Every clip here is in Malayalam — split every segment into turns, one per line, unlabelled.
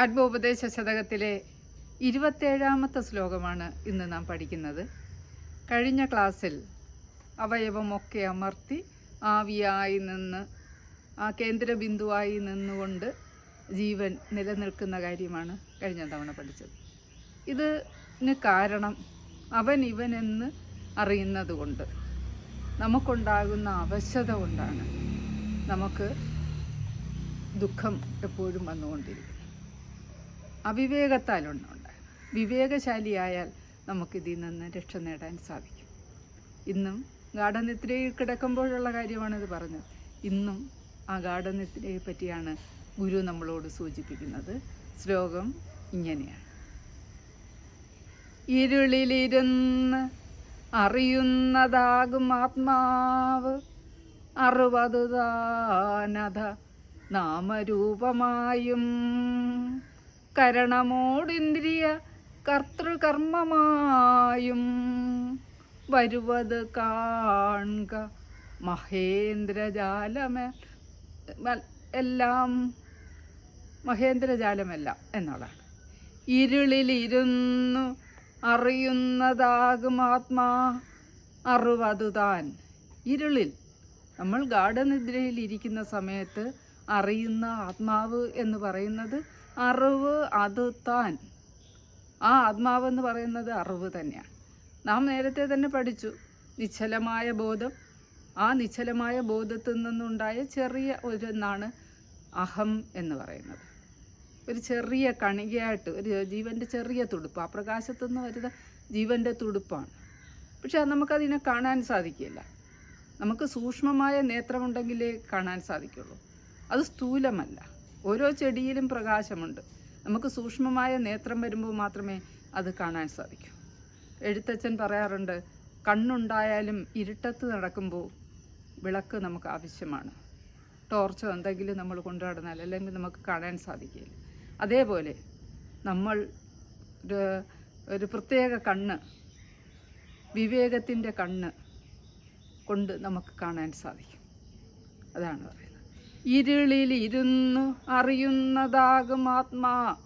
ആത്മോപദേശ ശതകത്തിലെ ഇരുപത്തേഴാമത്തെ ശ്ലോകമാണ് ഇന്ന് നാം പഠിക്കുന്നത്. കഴിഞ്ഞ ക്ലാസ്സിൽ അവയവമൊക്കെ അമർത്തി ആവിയായി നിന്ന് ആ കേന്ദ്രബിന്ദുവായി നിന്നുകൊണ്ട് ജീവൻ നിലനിൽക്കുന്ന കാര്യമാണ് കഴിഞ്ഞ തവണ പഠിച്ചത്. ഇതിന് കാരണം അവൻ ഇവനെന്ന് അറിയുന്നത് കൊണ്ട് നമുക്കുണ്ടാകുന്ന അവശത കൊണ്ടാണ് നമുക്ക് ദുഃഖം എപ്പോഴും വന്നുകൊണ്ടിരിക്കുന്നത്. അവിവേകത്താലുണ്ട് വിവേകശാലിയായാൽ നമുക്കിതിൽ നിന്ന് രക്ഷ നേടാൻ സാധിക്കും. ഇന്നും ഗാഠനിദ്രയിൽ കിടക്കുമ്പോഴുള്ള കാര്യമാണിത് പറഞ്ഞത്. ഇന്നും ആ ഗാഠനിദ്രയെ പറ്റിയാണ് ഗുരു നമ്മളോട് സൂചിപ്പിക്കുന്നത്. ശ്ലോകം ഇങ്ങനെയാണ്. ഇരുളിലിരുന്ന് അറിയുന്നതാകും ആത്മാവ്. അറുപത് താനത നാമരൂപമായും. കരണമോടിന്ദ്രിയ കർത്തൃകർമ്മമായും വരുവത് കാണുക. മഹേന്ദ്രജാലമേ എല്ലാം മഹേന്ദ്രജാലമെല്ലാം എന്നുള്ളതാണ് ഇരുളിലിരുന്നു അറിയുന്നതാകും ആത്മാ അറിവതു താൻ. ഇരുളിൽ നമ്മൾ ഗാഠനിദ്രയിൽ ഇരിക്കുന്ന സമയത്ത് അറിയുന്ന ആത്മാവ് എന്ന് പറയുന്നത് അറിവ് അത് താൻ. ആ ആത്മാവ് എന്ന് പറയുന്നത് അറിവ് തന്നെയാണ്. നാം നേരത്തെ തന്നെ പഠിച്ചു. നിശ്ചലമായ ബോധം. ആ നിശ്ചലമായ ബോധത്തിൽ നിന്നുണ്ടായ ചെറിയ ഒരെന്നാണ് അഹം എന്ന് പറയുന്നത്. ഒരു ചെറിയ കണികയായിട്ട് ഒരു ജീവന്റെ ചെറിയ തുടുപ്പ്. ആ പ്രകാശത്തു നിന്ന് വരുന്ന ജീവന്റെ തുടുപ്പാണ്. പക്ഷെ അത് നമുക്കതിനെ കാണാൻ സാധിക്കില്ല. നമുക്ക് സൂക്ഷ്മമായ നേത്രമുണ്ടെങ്കിലേ കാണാൻ സാധിക്കുള്ളൂ. അത് സ്ഥൂലമല്ല. ഓരോ ചെടിയിലും പ്രകാശമുണ്ട്. നമുക്ക് സൂക്ഷ്മമായ നേത്രം വരുമ്പോൾ മാത്രമേ അത് കാണാൻ സാധിക്കൂ. എഴുത്തച്ഛൻ പറയാറുണ്ട് കണ്ണുണ്ടായാലും ഇരുട്ടത്ത് നടക്കുമ്പോൾ വിളക്ക് നമുക്ക് ആവശ്യമാണ്. ടോർച്ചോ എന്തെങ്കിലും നമ്മൾ കൊണ്ടുനടന്നാൽ അല്ലെങ്കിൽ നമുക്ക് കാണാൻ സാധിക്കില്ല അതേപോലെ നമ്മൾ ഒരു പ്രത്യേക കണ്ണ് വിവേകത്തിന്റെ കണ്ണ് കൊണ്ട് നമുക്ക് കാണാൻ സാധിക്കും. അതാണ് പറയുന്നത് ഇരുളിൽ ഇരുന്നു അറിയുന്നതാകും ആത്മാ.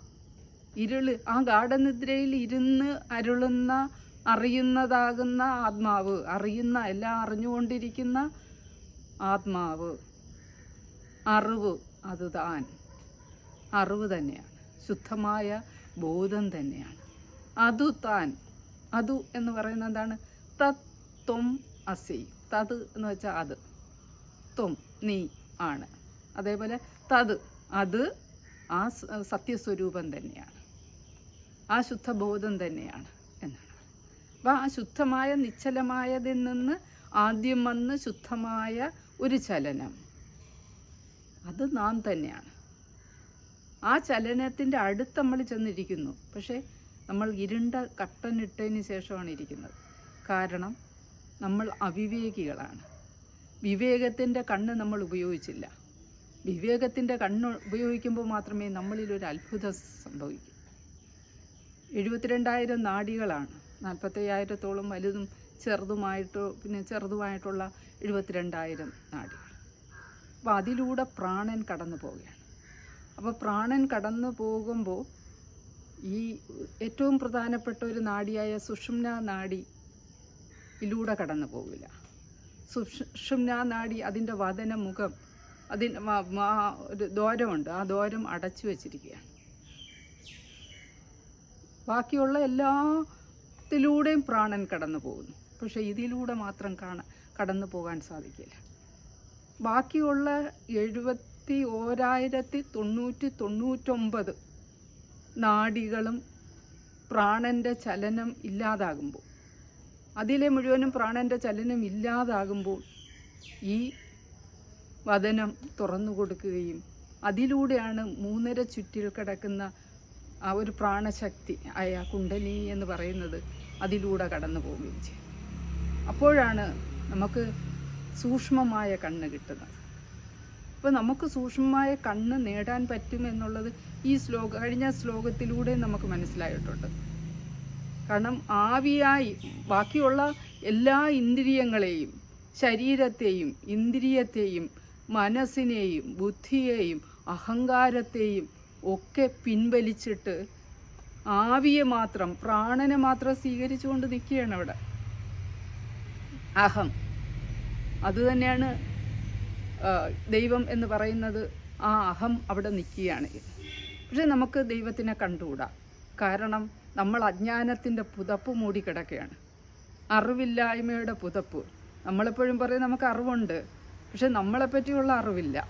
ഇരുൾ ആ ഗാഠനിദ്രയിൽ ഇരുന്ന് അരുളുന്ന അറിയുന്നതാകുന്ന ആത്മാവ്. അറിയുന്ന എല്ലാം അറിഞ്ഞുകൊണ്ടിരിക്കുന്ന ആത്മാവ്. അറിവ് അത് താൻ. അറിവ് തന്നെയാണ്. ശുദ്ധമായ ബോധം തന്നെയാണ്. അതു താൻ. അതു എന്ന് പറയുന്നത് എന്താണ്? തത്വം അസി. തത് എന്ന് വെച്ചാൽ അത്. ത്വം നീ ആണ്. അതേപോലെ തത് അത് ആ സത്യസ്വരൂപം തന്നെയാണ്. ആ ശുദ്ധബോധം തന്നെയാണ് എന്നാണ്. അപ്പം ആ ശുദ്ധമായ നിശ്ചലമായതിൽ നിന്ന് ആദ്യം വന്ന് ശുദ്ധമായ ഒരു ചലനം. അത് നാം തന്നെയാണ്. ആ ചലനത്തിന്റെ അടുത്ത് നമ്മൾ ചെന്നിരിക്കുന്നു. പക്ഷേ നമ്മൾ ഇരുണ്ട കട്ടനിട്ടതിന് ശേഷമാണ് ഇരിക്കുന്നത്. കാരണം നമ്മൾ അവിവേകികളാണ്. വിവേകത്തിന്റെ കണ്ണ് നമ്മൾ ഉപയോഗിച്ചില്ല. വിവേകത്തിന്റെ കണ്ണ് ഉപയോഗിക്കുമ്പോൾ മാത്രമേ നമ്മളിൽ ഒരു അത്ഭുതം സംഭവിക്കൂ. എഴുപത്തിരണ്ടായിരം നാടികളാണ്. നാൽപ്പത്തയ്യായിരത്തോളം വലുതും ചെറുതുമായിട്ട് പിന്നെ ചെറുതുമായിട്ടുള്ള എഴുപത്തിരണ്ടായിരം നാടികൾ. അപ്പോൾ അതിലൂടെ പ്രാണൻ കടന്നു പോവുകയാണ്. അപ്പോൾ പ്രാണൻ കടന്നു പോകുമ്പോൾ ഈ ഏറ്റവും പ്രധാനപ്പെട്ട ഒരു നാടിയായ സുഷുമ്ന നാടി ഇതിലൂടെ കടന്നു പോകില്ല സുഷുമ്ന നാടി അതിന്റെ വതന മുഖം അതിന് ഒരു ദ്വാരമുണ്ട്. ആ ദ്വാരം അടച്ചു വച്ചിരിക്കുകയാണ്. ബാക്കിയുള്ള എല്ലാത്തിലൂടെയും പ്രാണൻ കടന്നു പോകുന്നു. പക്ഷെ ഇതിലൂടെ മാത്രം കാണാൻ കടന്നു പോകാൻ സാധിക്കില്ല. ബാക്കിയുള്ള എഴുപത്തി ഓരായിരത്തി തൊണ്ണൂറ്റി തൊണ്ണൂറ്റൊമ്പത് നാഡികളും പ്രാണന്റെ ചലനം ഇല്ലാതാകുമ്പോൾ അതിലെ മുഴുവനും പ്രാണന്റെ ചലനം ഇല്ലാതാകുമ്പോൾ ഈ വദനം തുറന്നു കൊടുക്കുകയും അതിലൂടെയാണ് മൂന്നര ചുറ്റിൽ കിടക്കുന്ന ആ ഒരു പ്രാണശക്തി ആയ കുണ്ടലി എന്ന് പറയുന്നത് അതിലൂടെ കടന്നു പോവുകയും ചെയ്യും. അപ്പോഴാണ് നമുക്ക് സൂക്ഷ്മമായ കണ്ണ് കിട്ടുന്നത്. അപ്പോൾ നമുക്ക് സൂക്ഷ്മമായ കണ്ണ് നേടാൻ പറ്റുമെന്നുള്ളത് ഈ ശ്ലോക കഴിഞ്ഞ ശ്ലോകത്തിലൂടെ നമുക്ക് മനസ്സിലായിട്ടുണ്ട്. കാരണം ആവിയായി ബാക്കിയുള്ള എല്ലാ ഇന്ദ്രിയങ്ങളെയും ശരീരത്തെയും ഇന്ദ്രിയത്തെയും മനസ്സിനെയും ബുദ്ധിയെയും അഹങ്കാരത്തെയും ഒക്കെ പിൻവലിച്ചിട്ട് ആവിയെ മാത്രം പ്രാണനെ മാത്രം സ്വീകരിച്ചുകൊണ്ട് നിൽക്കുകയാണ് അവിടെ. അഹം. അതുതന്നെയാണ് ദൈവം എന്ന് പറയുന്നത്. ആ അഹം അവിടെ നിൽക്കുകയാണ്. പക്ഷെ നമുക്ക് ദൈവത്തിനെ കണ്ടുകൂടാ. കാരണം നമ്മൾ അജ്ഞാനത്തിന്റെ പുതപ്പ് മൂടിക്കിടക്കുകയാണ്. അറിവില്ലായ്മയുടെ പുതപ്പ്. നമ്മളെപ്പോഴും പറയും നമുക്ക് അറിവുണ്ട്. പക്ഷെ നമ്മളെപ്പറ്റിയുള്ള അറിവില്ല.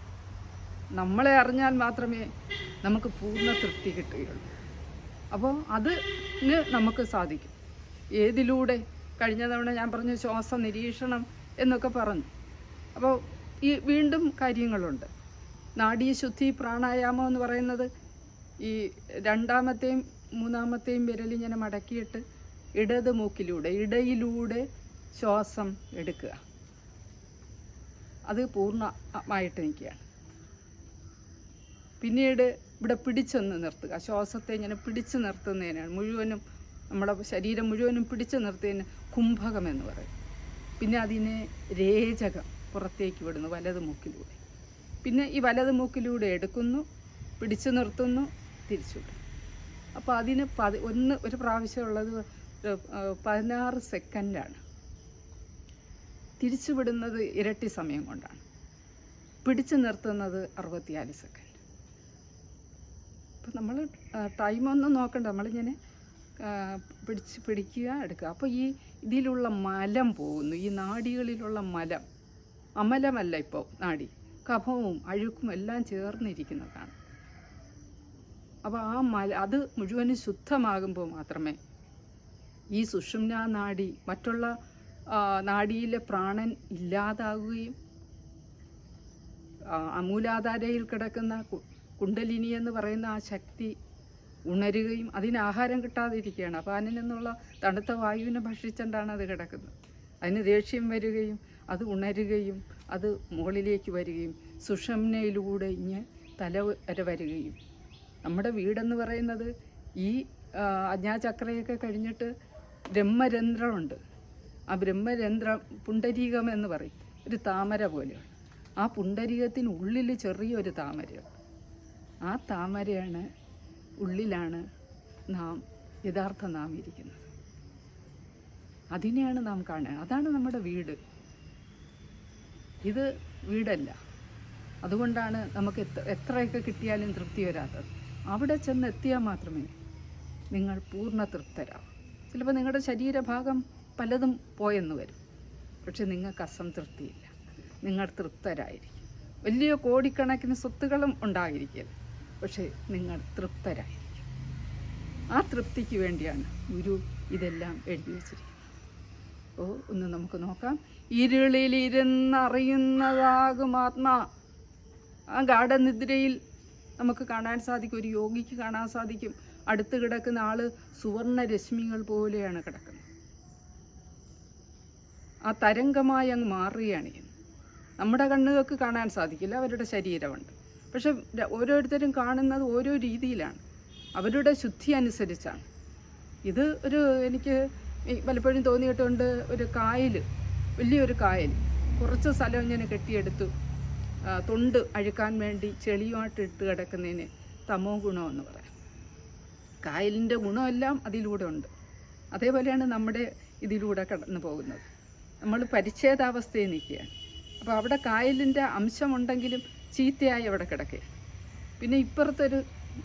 നമ്മളെ അറിഞ്ഞാൽ മാത്രമേ നമുക്ക് പൂർണ തൃപ്തി കിട്ടുകയുള്ളൂ. അപ്പോൾ അതിന് നമുക്ക് സാധിക്കും. ഏതിലൂടെ? കഴിഞ്ഞ തവണ ഞാൻ പറഞ്ഞു ശ്വാസ നിരീക്ഷണം എന്നൊക്കെ പറഞ്ഞു. അപ്പോൾ ഈ വീണ്ടും കാര്യങ്ങളുണ്ട്. നാഡീശുദ്ധി പ്രാണായാമം എന്ന് പറയുന്നത് ഈ രണ്ടാമത്തെയും മൂന്നാമത്തെയും വിരലിങ്ങനെ മടക്കിയിട്ട് ഇടത് മൂക്കിലൂടെ ഇടയിലൂടെ ശ്വാസം എടുക്കുക. അത് പൂർണമായിട്ട് നിൽക്കുകയാണ് പിന്നീട് ഇവിടെ പിടിച്ചൊന്ന് നിർത്തുക. ശ്വാസത്തെ ഇങ്ങനെ പിടിച്ചു നിർത്തുന്നതിനാണ്. മുഴുവനും നമ്മുടെ ശരീരം മുഴുവനും പിടിച്ചു നിർത്തിയതിന് കുംഭകം എന്ന് പറയും. പിന്നെ അതിനെ രേചകം പുറത്തേക്ക് വിടുന്നു വലത് മൂക്കിലൂടെ. പിന്നെ ഈ വലത് മൂക്കിലൂടെ എടുക്കുന്നു പിടിച്ചു നിർത്തുന്നു തിരിച്ചുവിടും അപ്പോൾ അതിന് പതി ഒന്ന് ഒരു പ്രാവശ്യമുള്ളത് പതിനാറ് സെക്കൻഡാണ്. തിരിച്ചുവിടുന്നത് ഇരട്ടി സമയം കൊണ്ടാണ്. പിടിച്ചു നിർത്തുന്നത് അറുപത്തിനാല് സെക്കൻഡ് അപ്പം നമ്മൾ ടൈമൊന്നും നോക്കണ്ട. നമ്മളിങ്ങനെ പിടിച്ച് പിടിക്കുക എടുക്കുക. അപ്പോൾ ഈ ഇതിലുള്ള മലം പോകുന്നു. ഈ നാടികളിലുള്ള മലം. അമലമല്ല ഇപ്പോൾ നാടി. കഫവും അഴുക്കും എല്ലാം ചേർന്നിരിക്കുന്നതാണ്. അപ്പോൾ ആ മല അത് മുഴുവനും ശുദ്ധമാകുമ്പോൾ മാത്രമേ ഈ സുഷുമ്ന നാടി മറ്റുള്ള ആ, നാഡിയിലെ പ്രാണൻ ഇല്ലാതാകുകയും അമൂലാധാരയിൽ കിടക്കുന്ന കുണ്ടലിനി എന്ന് പറയുന്ന ആ ശക്തി ഉണരുകയും അതിന് ആഹാരം കിട്ടാതിരിക്കുകയാണ്. അപ്പോൾ അതിൽ നിന്നുള്ള തണുത്ത വായുവിനെ ഭക്ഷിച്ചുകൊണ്ടാണ് അത് കിടക്കുന്നത്. അതിന് ദേഷ്യം വരികയും അത് ഉണരുകയും അത് മുകളിലേക്ക് വരികയും സുഷംനയിലൂടെ ഇഞ്ഞ് തല വരെ വരികയും. നമ്മുടെ വീടെന്ന് പറയുന്നത് ഈ അജ്ഞാചക്രയൊക്കെ കഴിഞ്ഞിട്ട് ബ്രഹ്മരന്ധ്രമുണ്ട്. ആ ബ്രഹ്മരന്ധ്ര പുണ്ടരീകം എന്ന് പറയും. ഒരു താമര പോലെയാണ്. ആ പുണ്ടരീകത്തിനുള്ളിൽ ചെറിയൊരു താമരയാണ്. ആ താമരയാണ് ഉള്ളിലാണ് നാം യഥാർത്ഥ നാം ഇരിക്കുന്നത്. അതിനെയാണ് നാം കാണുക. അതാണ് നമ്മുടെ വീട്. ഇത് വീടല്ല. അതുകൊണ്ടാണ് നമുക്ക് എത്ര എത്രയൊക്കെ കിട്ടിയാലും തൃപ്തി വരാത്തത്. അവിടെ ചെന്ന് എത്തിയാൽ മാത്രമേ നിങ്ങൾ പൂർണ തൃപ്തരാകും ചിലപ്പോൾ നിങ്ങളുടെ ശരീരഭാഗം പലതും പോയെന്ന് വരും. പക്ഷെ നിങ്ങൾക്ക് അസംതൃപ്തിയില്ല. നിങ്ങൾ തൃപ്തരായിരിക്കും. വലിയ കോടിക്കണക്കിന് സ്വത്തുകളും ഉണ്ടായിരിക്കില്ല പക്ഷേ നിങ്ങൾ തൃപ്തരായിരിക്കും. ആ തൃപ്തിക്ക് വേണ്ടിയാണ് ഗുരു ഇതെല്ലാം എഴുതി വച്ചിരിക്കുന്നത്. ഓ ഒന്ന് നമുക്ക് നോക്കാം. ഇരുളിലിരുന്നറിയുന്നതാകും ആത്മാ. ആ ഗാഠനിദ്രയിൽ നമുക്ക് കാണാൻ സാധിക്കും. ഒരു യോഗിക്ക് കാണാൻ സാധിക്കും. അടുത്ത് കിടക്കുന്ന ആൾ സുവർണ രശ്മികൾ പോലെയാണ് കിടക്കുന്നത്. ആ തരംഗമായി അങ്ങ് മാറുകയാണ് നമ്മുടെ കണ്ണുകൾക്ക് കാണാൻ സാധിക്കില്ല അവരുടെ ശരീരമുണ്ട്. പക്ഷെ ഓരോരുത്തരും കാണുന്നത് ഓരോ രീതിയിലാണ്. അവരുടെ ശുദ്ധി അനുസരിച്ചാണ്. ഇത് ഒരു എനിക്ക് പലപ്പോഴും തോന്നിയിട്ടുണ്ട് ഒരു കായൽ വലിയൊരു കായൽ കുറച്ച് സ്ഥലം ഇങ്ങനെ കെട്ടിയെടുത്തു. തൊണ്ട് അഴുക്കാൻ വേണ്ടി ചെളിയുമായിട്ട് ഇട്ട് കിടക്കുന്നതിന് തമോ ഗുണമെന്ന് പറയാം. കായലിന്റെ ഗുണമെല്ലാം അതിലൂടെ ഉണ്ട്. അതേപോലെയാണ് നമ്മുടെ ഇതിലൂടെ കടന്നു പോകുന്നത് നമ്മൾ പരിച്ഛേദാവസ്ഥയിൽ നിൽക്കുകയാണ്. അപ്പോൾ അവിടെ കായലിന്റെ അംശമുണ്ടെങ്കിലും ചീത്തയായി അവിടെ കിടക്കുക. പിന്നെ ഇപ്പുറത്തൊരു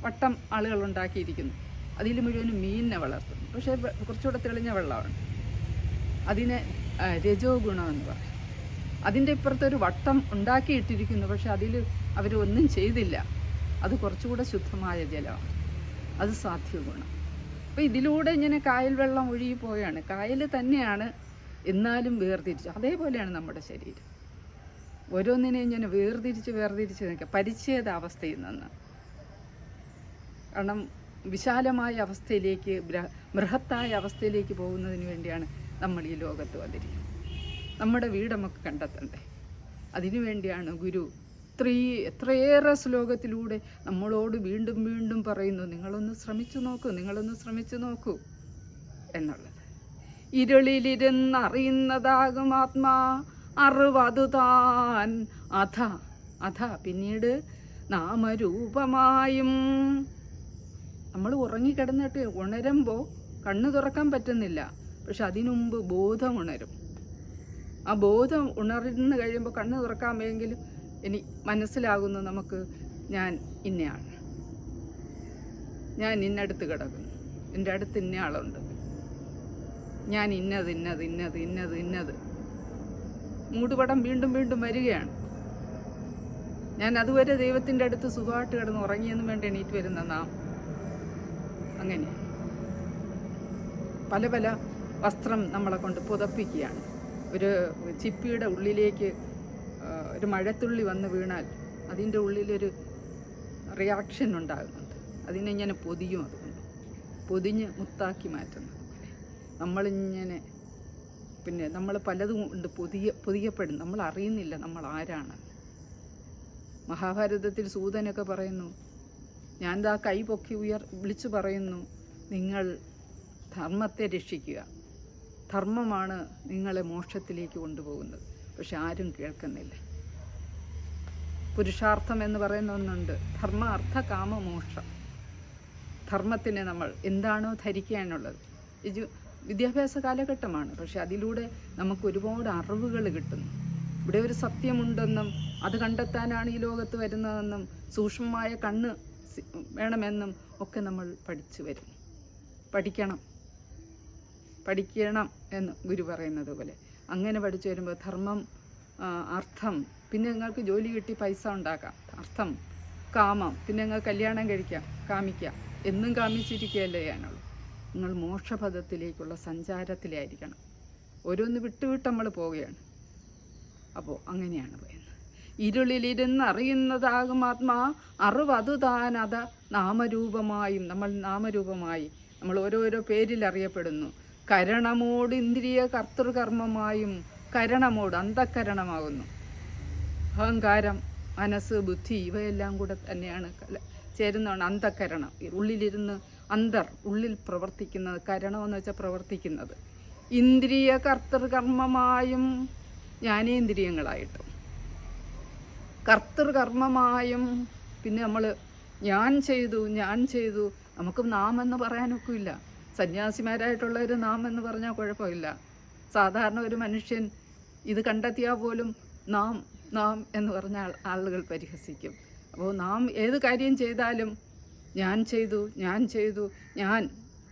വട്ടം ആളുകൾ ഉണ്ടാക്കിയിരിക്കുന്നു. അതിൽ മുഴുവനും മീനിനെ വളർത്തുന്നു. പക്ഷേ കുറച്ചുകൂടെ തെളിഞ്ഞ വെള്ളമാണ്. അതിനെ രജോ ഗുണം എന്ന് പറയും. അതിന്റെ ഇപ്പുറത്തൊരു വട്ടം ഉണ്ടാക്കിയിട്ടിരിക്കുന്നു. പക്ഷെ അതിൽ അവർ ഒന്നും ചെയ്തില്ല. അത് കുറച്ചുകൂടെ ശുദ്ധമായ ജലമാണ്. അത് സാധ്യ ഗുണം അപ്പോൾ ഇതിലൂടെ ഇങ്ങനെ കായൽ വെള്ളം ഒഴുകി പോവുകയാണ്. കായൽ തന്നെയാണ് എന്നാലും വേർതിരിച്ചു. അതേപോലെയാണ് നമ്മുടെ ശരീരം. ഓരോന്നിനെയും ഞാൻ വേർതിരിച്ച് വേർതിരിച്ച് നിൽക്കുക. പരിച്ഛേദ അവസ്ഥയിൽ നിന്ന്. കാരണം വിശാലമായ അവസ്ഥയിലേക്ക് ബൃഹത്തായ അവസ്ഥയിലേക്ക് പോകുന്നതിന് വേണ്ടിയാണ് നമ്മൾ ഈ ലോകത്ത് വന്നിരിക്കുന്നത്. നമ്മുടെ വീടമൊക്കെ നമുക്ക് കണ്ടെത്തണ്ടേ? അതിനു വേണ്ടിയാണ് ഗുരു ഇത്രേ എത്രയേറെ ശ്ലോകത്തിലൂടെ നമ്മളോട് വീണ്ടും വീണ്ടും പറയുന്നു നിങ്ങളൊന്ന് ശ്രമിച്ചു നോക്കൂ നിങ്ങളൊന്ന് ശ്രമിച്ചു നോക്കൂ എന്നുള്ളത്. ഇരുളിലിരുന്നറിയുന്നതാകും ആത്മാ. അറിവതു താൻ. അധ അധ പിന്നീട് നാമരൂപമായും. നമ്മൾ ഉറങ്ങിക്കിടന്നിട്ട് ഉണരുമ്പോൾ കണ്ണു തുറക്കാൻ പറ്റുന്നില്ല. പക്ഷെ അതിനുമുമ്പ് ബോധം ഉണരും. ആ ബോധം ഉണർന്നു കഴിയുമ്പോൾ കണ്ണ് തുറക്കാമെങ്കിലും ഇനി മനസ്സിലാകുന്നു നമുക്ക് ഞാൻ ഇന്നയാണ്. ഞാൻ ഇന്നടുത്ത് കിടക്കുന്നു. എന്റെ അടുത്ത് ഇന്നയാളുണ്ട്. ഞാൻ ഇന്നത് ഇന്നത് ഇന്നത് ഇന്നത് ഇന്നത്. മൂടുപടം വീണ്ടും വീണ്ടും വരികയാണ്. ഞാൻ അതുവരെ ദൈവത്തിന്റെ അടുത്ത് സുഖമായിട്ട് കിടന്ന് ഉറങ്ങിയെന്നും വേണ്ട എണീറ്റ് വരുന്ന നാം. അങ്ങനെ പല പല വസ്ത്രം നമ്മളെ കൊണ്ട് പുതപ്പിക്കുകയാണ്. ഒരു ചിപ്പിയുടെ ഉള്ളിലേക്ക് ഒരു മഴത്തുള്ളി വന്ന് വീണാൽ അതിന്റെ ഉള്ളിലൊരു റിയാക്ഷൻ ഉണ്ടാകുന്നുണ്ട്. അതിനെ ഞാൻ പൊതിയും അതുകൊണ്ട്. പൊതിഞ്ഞ് മുത്താക്കി മാറ്റുന്നത്. പോലെ നമ്മളിങ്ങനെ പിന്നെ നമ്മൾ പലതും ഉണ്ട്. പുതിയ പുതിയപ്പെടും. നമ്മൾ അറിയുന്നില്ല നമ്മൾ ആരാണ്. മഹാഭാരതത്തിൽ സൂതനൊക്കെ പറയുന്നു ഞാൻ ദാ കൈ പൊക്കി ഉയർ വിളിച്ചു പറയുന്നു നിങ്ങൾ ധർമ്മത്തെ രക്ഷിക്കുക. ധർമ്മമാണ് നിങ്ങളെ മോക്ഷത്തിലേക്ക് കൊണ്ടുപോകുന്നത്. പക്ഷെ ആരും കേൾക്കുന്നില്ല. പുരുഷാർത്ഥം എന്ന് പറയുന്ന ഒന്നുണ്ട്. ധർമ്മ അർത്ഥ കാമ മോക്ഷം. ധർമ്മത്തിനെ നമ്മൾ എന്താണോ ധരിക്കാനുള്ളത്. ഇത് വിദ്യാഭ്യാസ കാലഘട്ടമാണ്. പക്ഷെ അതിലൂടെ നമുക്ക് ഒരുപാട് അറിവുകൾ കിട്ടുന്നു. ഇവിടെ ഒരു സത്യമുണ്ടെന്നും അത് കണ്ടെത്താനാണ് ഈ ലോകത്ത് വരുന്നതെന്നും സൂക്ഷ്മമായ കണ്ണ് വേണമെന്നും ഒക്കെ നമ്മൾ പഠിച്ചു വരും. പഠിക്കണം. പഠിക്കണം എന്ന് ഗുരു പറയുന്നത് പോലെ. അങ്ങനെ പഠിച്ചു വരുമ്പോൾ ധർമ്മം അർത്ഥം പിന്നെ നിങ്ങൾക്ക് ജോലി കിട്ടി പൈസ ഉണ്ടാക്കാം. അർത്ഥം കാമം പിന്നെ നിങ്ങൾ കല്യാണം കഴിക്കാം കാമിക്കാം. എന്നും കാമിച്ചിരിക്കുകയല്ലേ ചെയ്യാനുള്ളൂ നിങ്ങൾ മോക്ഷപഥത്തിലേക്കുള്ള സഞ്ചാരത്തിലായിരിക്കണം. ഓരോന്ന് വിട്ട് വിട്ട് നമ്മൾ പോവുകയാണ്. അപ്പോൾ അങ്ങനെയാണ് പറയുന്നത്. ഇരുളിലിരുന്ന് അറിയുന്നതാകും ആത്മാ അറിവ് താനത നാമരൂപമായും നമ്മൾ നാമരൂപമായി നമ്മൾ ഓരോരോ പേരിൽ അറിയപ്പെടുന്നു കരണമോട് ഇന്ദ്രിയ കർത്തൃകർമ്മമായും കരണമോട് അന്ധക്കരണമാകുന്നു അഹങ്കാരം മനസ്സ് ബുദ്ധി ഇവയെല്ലാം കൂടെ തന്നെയാണ് ചേരുന്നതാണ് അന്ധക്കരണം ഉള്ളിലിരുന്ന് അന്തർ ഉള്ളിൽ പ്രവർത്തിക്കുന്നത് കരണമെന്ന് വെച്ചാൽ പ്രവർത്തിക്കുന്നത്. ഇന്ദ്രിയ കർത്തൃകർമ്മമായും ജ്ഞാനേന്ദ്രിയങ്ങളായിട്ടും കർത്തൃകർമ്മമായും പിന്നെ നമ്മൾ ഞാൻ ചെയ്തു ഞാൻ ചെയ്തു നമുക്ക് നാം എന്ന് പറയാനൊക്കില്ല സന്യാസിമാരായിട്ടുള്ളവർ നാം എന്ന് പറഞ്ഞാൽ കുഴപ്പമില്ല. സാധാരണ ഒരു മനുഷ്യൻ ഇത് കണ്ടെത്തിയാൽ പോലും നാം നാം എന്ന് പറഞ്ഞാൽ ആളുകൾ പരിഹസിക്കും. അപ്പോൾ നാം ഏത് കാര്യം ചെയ്താലും ഞാൻ ചെയ്തു ഞാൻ ചെയ്തു ഞാൻ.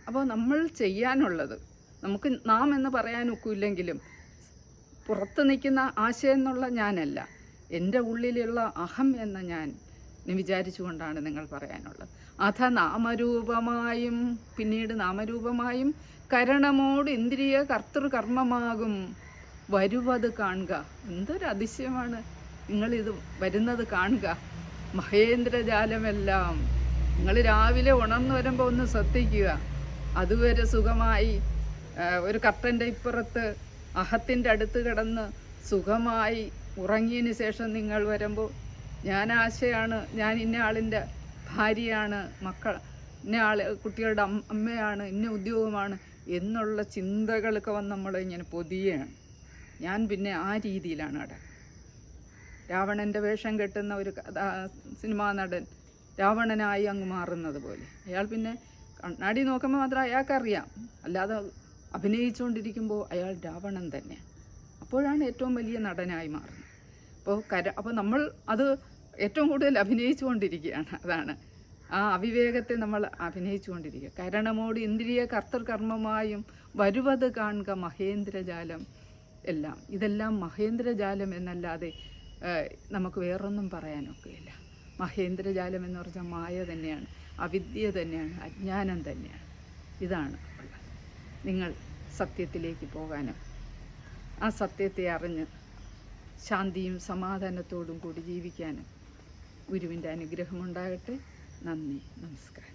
അപ്പോൾ നമ്മൾ ചെയ്യാനുള്ളത് നമുക്ക് നാം എന്ന് പറയാനൊക്കില്ലെങ്കിലും പുറത്ത് നിൽക്കുന്ന ആശയം എന്നുള്ള ഞാനല്ല. എന്റെ ഉള്ളിലുള്ള അഹം എന്ന ഞാൻ വിചാരിച്ചുകൊണ്ടാണ് നിങ്ങൾ പറയാനുള്ളത്. അഥ നാമരൂപമായും പിന്നീട് നാമരൂപമായും കരണമോട് ഇന്ദ്രിയ കർത്തൃകർമ്മമാകും വരുവത് കാണുക. എന്തൊരു അതിശയമാണ്. നിങ്ങളിത് വരുന്നത് കാണുക. മഹേന്ദ്രജാലമെല്ലാം. നിങ്ങൾ രാവിലെ ഉണർന്നു വരുമ്പോൾ ഒന്ന് ശ്രദ്ധിക്കുക. അതുവരെ സുഖമായി ഒരു കർട്ടന്റെ ഇപ്പുറത്ത് അഹത്തിന്റെ അടുത്ത് കിടന്ന് സുഖമായി ഉറങ്ങിയതിന് ശേഷം നിങ്ങൾ വരുമ്പോൾ ഞാൻ ആശയാണ് ഞാൻ ഇന്ന ആളിന്റെ ഭാര്യയാണ് മക്കൾ ഇന്ന ആൾ കുട്ടികളുടെ അമ്മയാണ് ഇന്ന ഉദ്യോഗമാണ് എന്നുള്ള ചിന്തകളൊക്കെ വന്ന് നമ്മൾ ഇങ്ങനെ പൊതിയാണ്. ഞാൻ പിന്നെ ആ രീതിയിലാണ് അവിടെ. രാവണന്റെ വേഷം കെട്ടുന്ന ഒരു സിനിമാ നടൻ രാവണനായി അങ്ങ് മാറുന്നത് പോലെ. അയാൾ പിന്നെ കണ്ണാടി നോക്കുമ്പോൾ മാത്രം അയാൾക്കറിയാം. അല്ലാതെ അഭിനയിച്ചുകൊണ്ടിരിക്കുമ്പോൾ അയാൾ രാവണൻ തന്നെ അപ്പോഴാണ് ഏറ്റവും വലിയ നടനായി മാറുന്നത്. അപ്പോൾ കര അപ്പോൾ നമ്മൾ അത് ഏറ്റവും കൂടുതൽ അഭിനയിച്ചുകൊണ്ടിരിക്കുകയാണ്. അതാണ്. ആ അവിവേകത്തെ നമ്മൾ അഭിനയിച്ചുകൊണ്ടിരിക്കുക. കരണമോട് ഇന്ദ്രിയ കർത്തൃകർമ്മമായും വരുവത് കാണുക മഹേന്ദ്രജാലം എല്ലാം. ഇതെല്ലാം മഹേന്ദ്രജാലം എന്നല്ലാതെ നമുക്ക് വേറൊന്നും പറയാനൊക്കെയില്ല മഹേന്ദ്രജാലം എന്ന് പറഞ്ഞാൽ മായ തന്നെയാണ്. അവിദ്യ തന്നെയാണ്. അജ്ഞാനം തന്നെയാണ്. ഇതാണ് നിങ്ങൾ സത്യത്തിലേക്ക് പോകാനും ആ സത്യത്തെ അറിഞ്ഞ് ശാന്തിയും സമാധാനത്തോടും കൂടി ജീവിക്കാനും ഗുരുവിന്റെ അനുഗ്രഹമുണ്ടാകട്ടെ. നന്ദി. നമസ്കാരം.